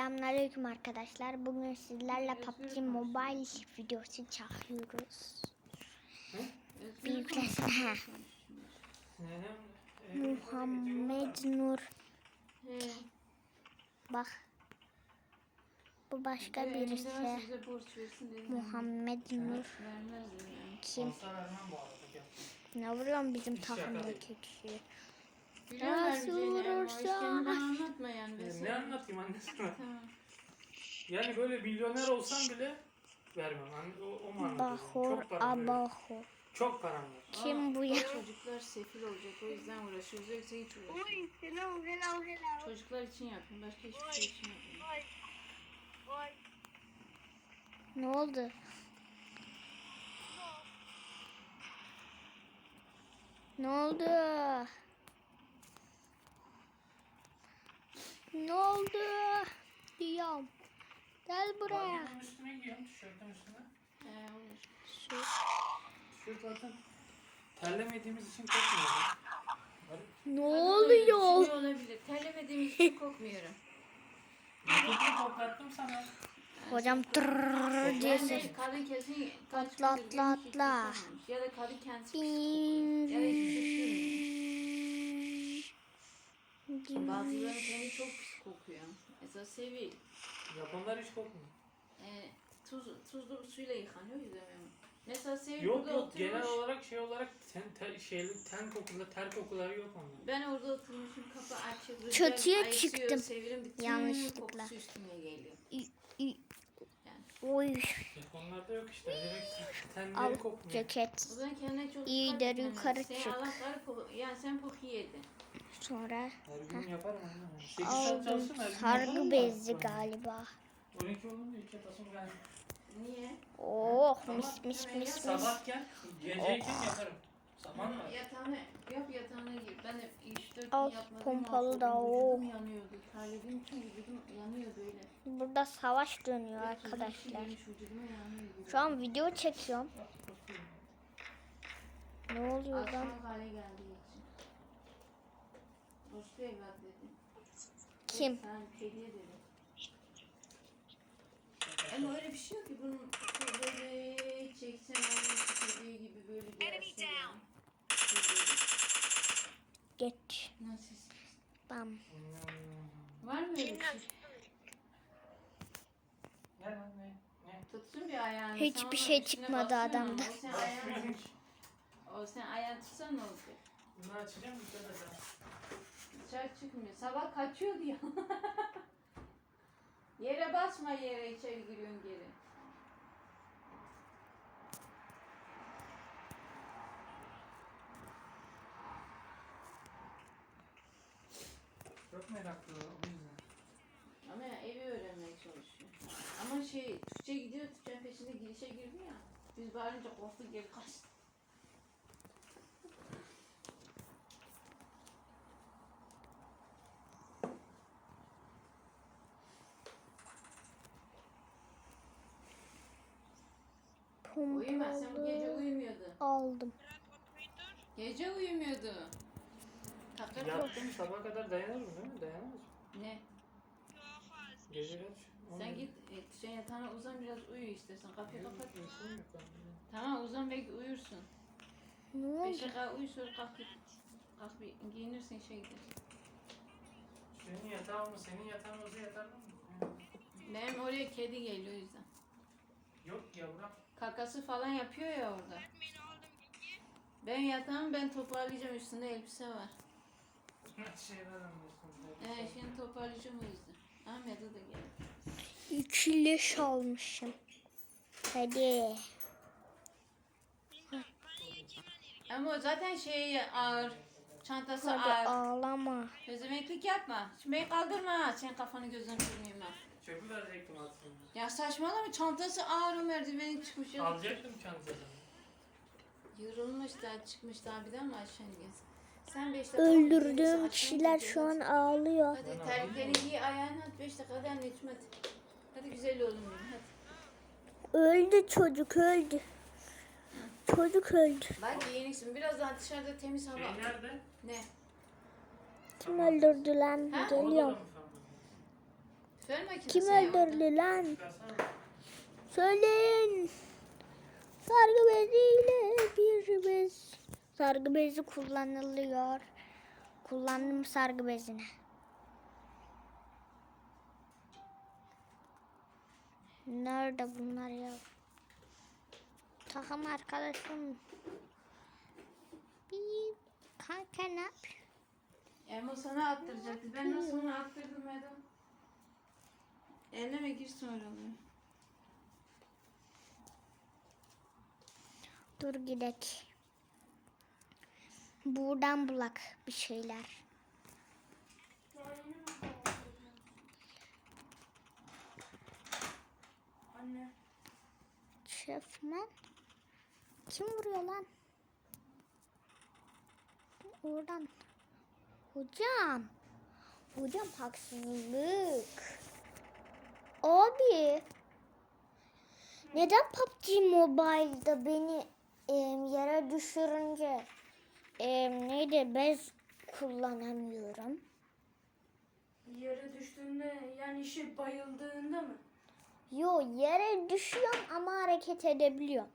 Selamünaleyküm arkadaşlar. Bugün sizlerle PUBG Mobile videosu çekiyoruz. Büyükleşme. Muhammed Nur. Bak. Bu başka birisi. Versin dedim. Muhammed Nur. Kim? Ne vuruyorsun bizim takımdaki kişi? Biliyorum Nasıl vurursa- hiç kendinden anlatma yani. Ya mesela. Ne anlatayım anne sana? Tamam. Yani böyle milyoner olsam bile vermem. Anne, o, o mu anlatıyor? Bahor Çok param var. Abahor. Çok param var. Kim bu ya? O çocuklar sefil olacak o yüzden uğraşıyoruz. Yoksa hiç uğraşmıyoruz. Çocuklar için yapıyorum. Başka hiçbir şey için. Oy. Oy. Ne oldu? Ne oldu? Ne oldu? Diyorum. Gel buraya. Pantolonun üstüne giyiyorum tişörtün üstüne. Ee. Şu, Tişört zaten terlemediğimiz için kokmuyor. ne oluyor? düşünüyor olabilir. Terlemediğim için kokmuyorum. Toplattım sana. Hocam tırrrr diye ses. kadın kesin Atla, atla, atla. Ya da kadın kendisi kokuyor. Ya da kokuyor. Mesela Sevil. Japonlar hiç kokmuyor. E, tuz, tuzlu suyla yıkanıyor ben. Mesela Sevil Yok burada yok oturmuş. genel olarak şey olarak ten, ter, şeyli, ten kokuları, ter kokuları yok onların. Ben orada oturmuşum kapı açık. rüzgar Çatıya ayısıyor, çıktım. Sevil'in bütün Yanlışlıkla. kokusu üstüme geliyor. Oy. Japonlarda yok işte direkt tenleri Al kokmuyor. ceket. O zaman kendine çok İyi dikkat de yukarı. Sen çık. Allah'ları koku, yani sen koku yedin. Sonra Her gün yaparım anne. 8 saat aldım çalışsın her gün sargı da. bezi galiba. 12 olunca iki atasım geldi. Niye? Oh mis mis mis mis. Sabahken, geceyken yaparım. Sabah mı? Yatağına, yap yatağına gir. Ben de 3-4 gün Al, yapmadım. pompalı da, oh. Vücudum yanıyordu. Terlediğim için vücudum yanıyor böyle. Burada savaş dönüyor su arkadaşlar. girmiş vücuduma yanıyor. Şu an video çekiyorum. Ne oluyor lan? Alışkanlık hale için. Dostu evlat dedi. Kim? Sen hediye dedi. Ama öyle bir şey yok ki bunun böyle çeksen onun istediği gibi böyle gelsin yani. Geç. Nasıl? Bam. Var mı öyle bir şey? Tutsun bir ayağını. Hiçbir sen onun şey çıkmadı basıyorsun adamda. O sen ayağını, o sen ayağını tutsan ne olacak? Bunu açacağım bir kere daha. Dışarı çıkmıyor. Sabah kaçıyordu ya. yere basma yere içeri giriyorsun geri. Çok meraklı o yüzden. Ama ya evi öğrenmeye çalışıyor. Ama şey Türkçe gidiyor Türkçenin peşinde girişe girdi ya. Biz bağırınca korktu geri kaçtı. Bu gece uyumuyordu. aldım. Gece uyumuyordu. Takır Yattım sabaha kadar dayanırım değil mi? Dayanamaz. Ne? Gece kaç? Sen git e, sen yatağına uzan biraz uyu istersen. Kapıyı kapat. Uykum yok ben. Tamam uzan belki uyursun. Ne oldu? Beşe kadar uyu sonra kalk git. Kalk bir giyinirsin işe gidersin. Senin yatağın mı? Senin yatağın olsa yatar mı? Benim oraya kedi geliyor o yüzden. Yok yavrum. Kakası falan yapıyor ya orada. Ben yatağım ben toparlayacağım üstünde elbise var. Şeyler anlıyorsun. Evet şimdi toparlayacağım o yüzden. Ahmet'e de gel. İki leş almışım. Hadi. Ama o zaten şey ağır. Çantası Hadi ağır. ağlama. Gözlemeklik yapma. Şimdi beni kaldırma. Sen kafanı gözünü kırmayayım ha. Çöpü verecektim aslında. Ya saçmalama çantası ağır o merdiveni çıkmış ya. Alacaktım çantadan. Yorulmuş daha çıkmış daha bir daha mı aşağı? Sen 5 dakika Öldürdüğüm kişiler şu an ağlıyor. Hadi terliklerini giy ayağını at 5 dakika hadi anneciğim hadi. Hadi güzel oğlum benim hadi. Öldü çocuk öldü. Çocuk öldü. Bak giyiniksin biraz daha dışarıda temiz hava. Şey nerede? Ne? Kim öldürdü lan? Ha? Geliyorum. Orada da mı sandın? Fön makinesi Kim ya öldürdü lan? Söyleyin. Sargı beziyle bir bez. Sargı bezi kullanılıyor. Kullandım sargı bezini. Nerede bunlar ya? Takım arkadaşım. Bir kanka ne yapıyor? Emo sana attıracaktı. Ben nasıl onu attırdım Eda? Elleme girsin oraları. Dur gidek. Buradan bulak bir şeyler. Anne. Şefmen. Kim vuruyor lan? Oradan. Hocam. Hocam haksızlık. Abi. Neden PUBG Mobile'da beni em, yere düşürünce em, neydi bez kullanamıyorum? Yere düştüğünde yani şey bayıldığında mı? Yo yere düşüyorum ama hareket edebiliyorum.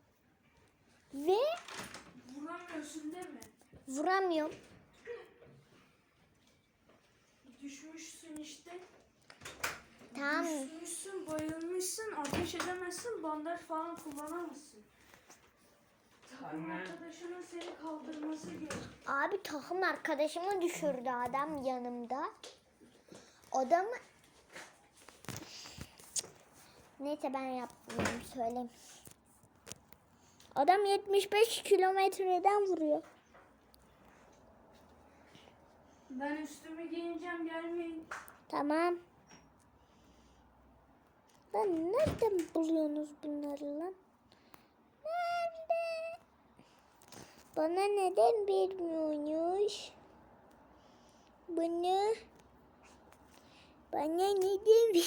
Ve Vuramıyorsun değil mi? vuramıyorum. Düşmüşsün işte. Tamam. Düşmüşsün, bayılmışsın, ateş edemezsin, bandaj falan kullanamazsın. Takım Anne. arkadaşının seni kaldırması gerek. Abi takım arkadaşımı düşürdü adam yanımda. Adamı... Neyse ben yapmıyorum söyleyeyim. Adam 75 kilometreden vuruyor. Ben üstümü giyineceğim gelmeyin. Tamam. Lan nereden buluyorsunuz bunları lan? Nerede? Bana neden vermiyorsunuz? Bunu bana neden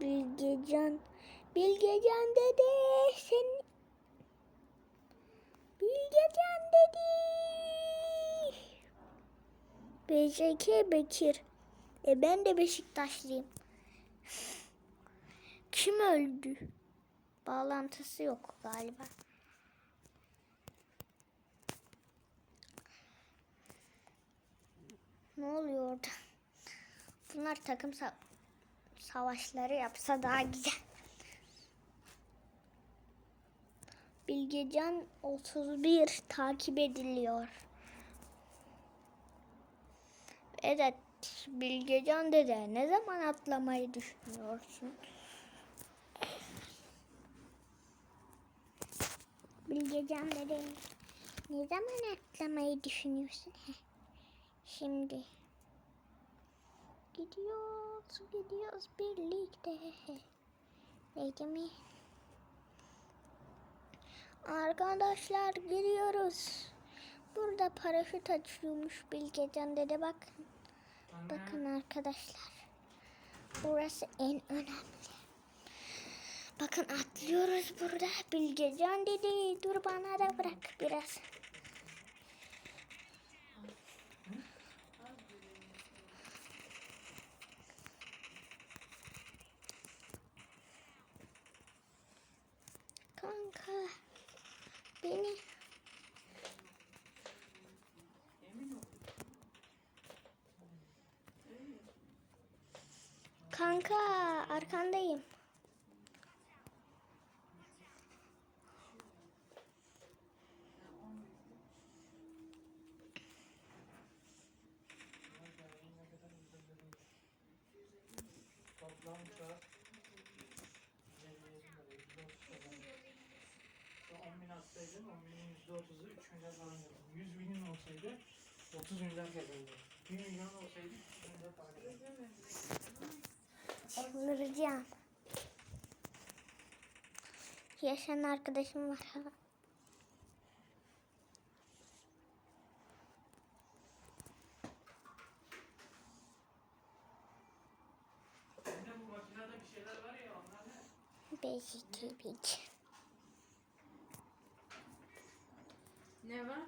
Bilgecan Bilgecan dede sen Bilgecan dedi. BJK Bekir. E ben de Beşiktaşlıyım. Kim öldü? Bağlantısı yok galiba. Ne oluyor orada? Bunlar takım sa- savaşları yapsa daha güzel. Bilgecan 31 takip ediliyor. Evet Bilgecan dede ne zaman atlamayı düşünüyorsun? Bilgecan dede ne zaman atlamayı düşünüyorsun? Şimdi. Gidiyoruz, gidiyoruz birlikte. Neydi mi? Arkadaşlar giriyoruz. Burada paraşüt açıyormuş Bilgecan dede bakın. Bakın arkadaşlar. Burası en önemli. Bakın atlıyoruz burada. Bilgecan dedi. Dur bana da bırak biraz. Kanka. Beni Kanka arkandayım. Toplam çarp. 10 bin atsaydın 10 binin %30'u 3 milyar geldi. 100 binin olsaydı 30 milyar kazandı. 1 milyon olsaydı 3 milyar para Nurcan. Yaşayan arkadaşım var. Beşik beşik. Ne var?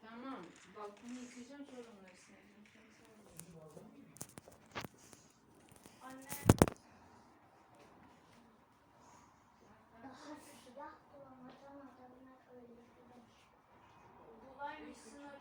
Tamam. Altını yıkayacağım sonra Aslında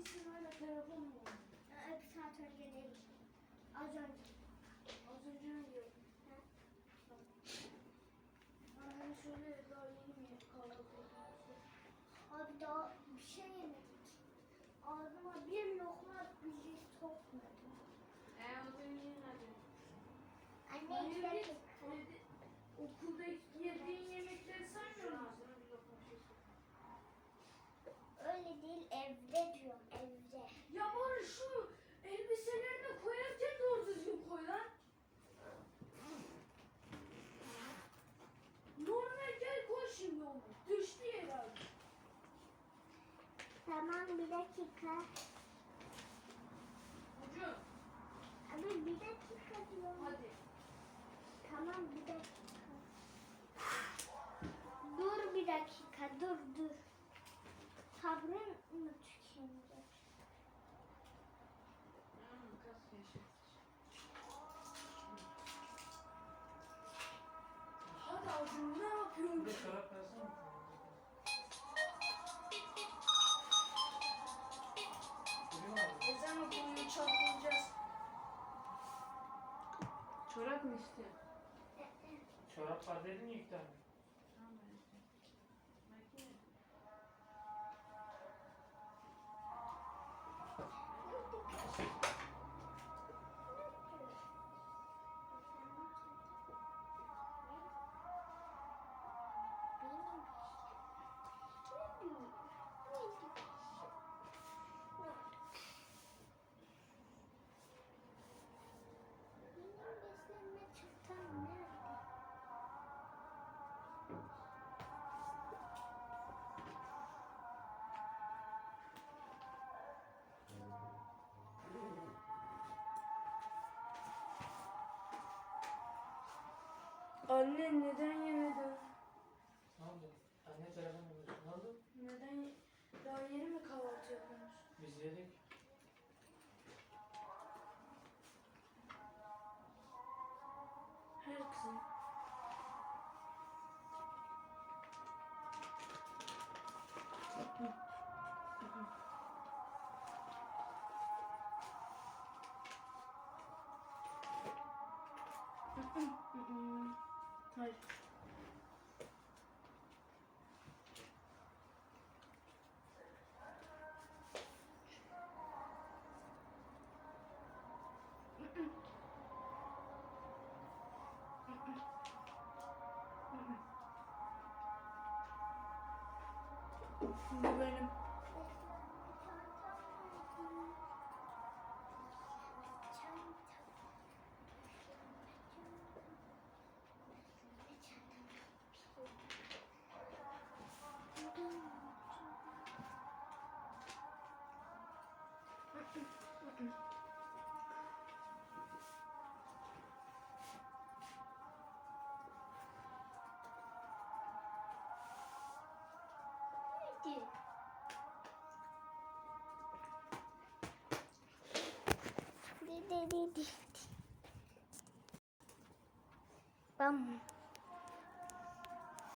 gelmişsin hala telefon mu var? Aa, Bir saat önce değil. Az önce. Az önce ne diyordun? Anneme söyle daha yeni mi kahvaltı? Abi daha bir şey yemedik. Ağzıma bir lokma bile sokmadım. E o zaman yiyin hadi. Anne Hayır, iki biz dakika. evde- Okulda yediğin yemekleri saymıyor musun? Öyle değil evde diyorum evde. Ya bari şu elbiselerini koyarken doğru düzgün koy lan. Normal gel koy şimdi onu. Düştü yere abi. Tamam bir dakika. Ucu Abi bir dakika diyorum. hadi. Tamam bir dakika. Dur bir dakika dur dur. Sabrın mı tükenecek? Hmm, kas yaşa. Çorap mı istiyor? Çorap var dedin ya ilk tane. Anne neden yemedin? Ne oldu? Anne telefon alıyorsun. Ne oldu? Neden ye- daha yeni mi kahvaltı yapıyorsunuz? Biz yedik. Her kızım. Hayır. Bu benim. Bam.